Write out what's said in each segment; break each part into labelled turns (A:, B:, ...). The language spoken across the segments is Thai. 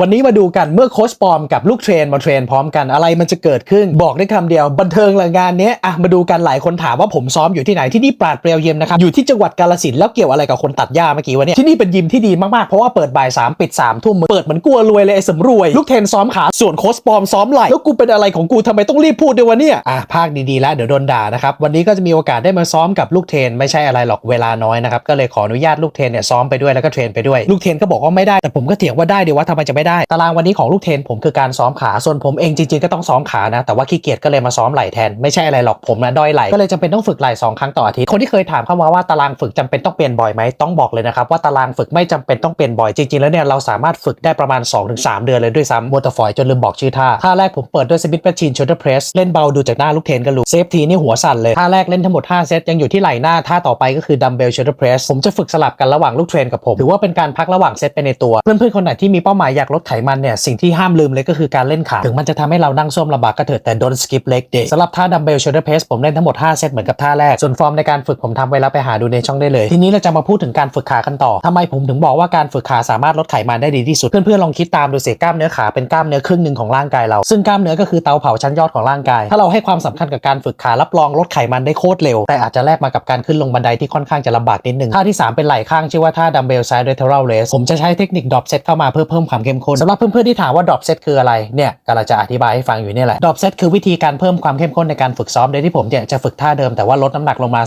A: วันนี้มาดูกันเมื่อโค้ชปอมกับลูกเทรนมาเทรนพร้อมกันอะไรมันจะเกิดขึ้น บอกได้คำเดียว บันเทิงละงานนี้อะมาดูกันหลายคนถามว่าผมซ้อมอยู่ที่ไหนที่นี่ปราดเปรียวเยี่ยมนะครับ อยู่ที่จังหวัดกาลสินแล้วเกี่ยวอะไรกับคนตัดหญ้าเมื่อกี้วะเนี่ย ที่นี่เป็นยิมที่ดีมาก ๆ เพราะว่าเปิดบ่ายสามปิดสามทุ่มเปิดเหมือนกลัวรวยเลยไอ้สำรวย ลูกเทรนซ้อมขาส่วนโค้ชปอมซ้อมไหล่แล้วกูเป็นอะไรของกูทำไมต้องรีบพูดด้วยวะเนี่ยอะภาคดีๆแล้วเดี๋ยวโดนด่านะครับวันนี้ก็จะมีโอกาสได้มาซ้อมกับลูกเทรนไม่ใช่อะไรหรอกเวลาน้อยนะครับก็เลยขออนุญาตลูกเทรนเนี่ยซ้อมไปด้วยแล้วก็เทรนไปด้วยลูกเทรนก็บอกว่าไม่ได้แต่ผมก็เถียงว่าได้ดีว่าทำไมจะไม่ได้ ตารางวันนี้ของลูกเทรนผมคือการซ้อมขา ส่วนผมเองจริงๆก็ต้องซ้อมขานะ แต่ว่าขี้เกียจก็เลยมาซ้อมไหล่แทน ไม่ใช่อะไรหรอกผมนะด้อยไหล่ก็เลยจำเป็นต้องฝึกไหล่สองครั้งต่ออาทิตย์ คนที่เคยถามเข้ามาว่าตารางฝึกจำเป็นต้องเปลี่ยนบ่อยไหมต้องบอกเลยนะครับว่าตารางฝึกไม่จำเป็นต้องเปลี่ยนบ่อยจริงๆแล้วเนี่ยเราสามารถฝึกได้ประมาณ 2-3 เดือนเลยด้วยซ้ำมัวแต่ฝอยจนลืมบอกชื่อท่าท่าแรกผมเปิดด้วยสมิธแมชชีนช o เ d อร์เพรสเล่นเบาดูจากหน้าลูกเทรนก็รู้เซฟทีนี่หัวสั่นเลยท่าแรกเล่นทั้งหมด5เซตยังอยู่ที่ไหล่หน้าท่าต่อไปก็คือดัมเบลช o เ d อร์เพรสผมจะฝึกสลับกันระหว่างลูกเทรนกับผมถือว่าเป็นการพักระหว่างเซตไปในตัวเพื่อนๆคนไหนที่มีเป้าหมายอยากลดไขมันเนี่ยสิ่งที่ห้ามลืมเลยก็คือการเล่นขา ถึงมันจะทำให้เรานั่งส้วมลำบากก็เถิดแต่ don't skip leg day สำหรับท่าดัมเบลช o เ d อร์เพสผมเล่นทั้งหมด 5 เซตเหมือนกับท่าแรก ส่วนฟอร์มในการฝึกผมทำไว้แล้วไปหาดูในช่องได้เลย ทีนี้เราจะมาพูดถึงการฝึกขากันต่อทำไมผมถึงบอกว่าการฝึกขาสามารถลดไขมันได้ดีที่สุด เพื่อนๆลองคิดตามดูสิกล้ามเนื้อขาเป็นกล้ามเนื้อครึ่งหนึ่งของร่างกายเรา ซึ่งกล้ามเนื้อก็คือเตาเผาชั้นยอดของร่างกาย ถ้าเราให้ความสำคัญกับการฝึกขารับรองลดไขมันได้โคตรเร็ว แต่อาจจะแลกมากับการขึ้นลงบันไดที่ค่อนข้างจะลำบากนิดนึงท่าที่ 3 เป็นไหล่ข้างชื่อว่าท่าดัมเบลไซด์เรเทอรัลเรสผมจะใช้เทคนิคดรอปเซตเข้ามาเพื่อเพิ่มความเข้มข้นสำหรับเพื่อนๆที่ถามว่าดรอปเซตคืออะไรเนี่ยกำลังจะอธิบายให้ฟังอยู่นี่แหละดรอปเซตคือวิธีการเพิ่มความเข้มข้นในการฝึกซ้อมโดยที่ผมเนี่ยจะฝึกท่าเดิมแต่ว่าลดน้ำหนักลงมา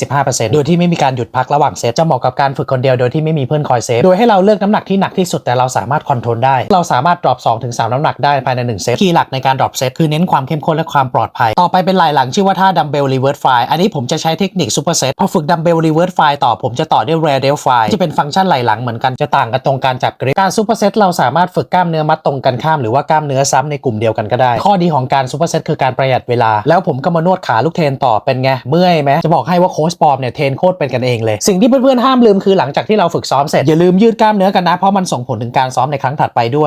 A: 10-25%โดยที่ไม่มีการหยุดพักระหว่างเซตจะเหมาะกับการฝึกคนเดียวโดยที่ไม่มีเพื่อนคอยเซฟโดยให้เราเลือกน้ำหนักที่หนักที่สุดแต่เราสามารถคอนโทรลได้ เราสามารถดรอป2-3น้ำหนักได้ภายใน 1 เซตคีย์หลักในการดรอปเซตคือเน้นความเข้มข้นและความปลอดภัย ต่อไปเป็นไหล่หลังชื่อว่าท่าดัมเบลรีเวิร์สไฟอันนี้ผมจะใช้เทคนิคซูเปอร์เซตพอฝึกดัมเบลรีเวิร์สไฟต่อผมจะต่อด้วยเรเดลไฟจะเป็นฟังก์ชันไหลหลังเหมือนกันจะต่างกันตรงการจับกริปการซูเปอร์เซตเราสามารถฝึกกล้ามเนื้อมัดตรงกันข้ามหรือว่ากล้ามเนื้อซ้ำในกลุ่มเดียวกันก็ได้ ข้อดีของการซูเปอร์เซตคือการประหยัดเวลา แล้วผมก็มานวดขาลูกเทนต่อเป็นไง เมื่อยไหมจะบอกให้ว่าโค้ชปอมเนี่ยเทนโคตรเป็นกันเองเลย สิ่งที่เพื่อนๆห้ามลืมคือหลังจากที่เราฝึกซ้อมเสร็จอย่าลืมยืดกล้ามเนื้อกันนะเพราะมันส่งผลถึงการซ้อมในครั้งถัดไปด้วย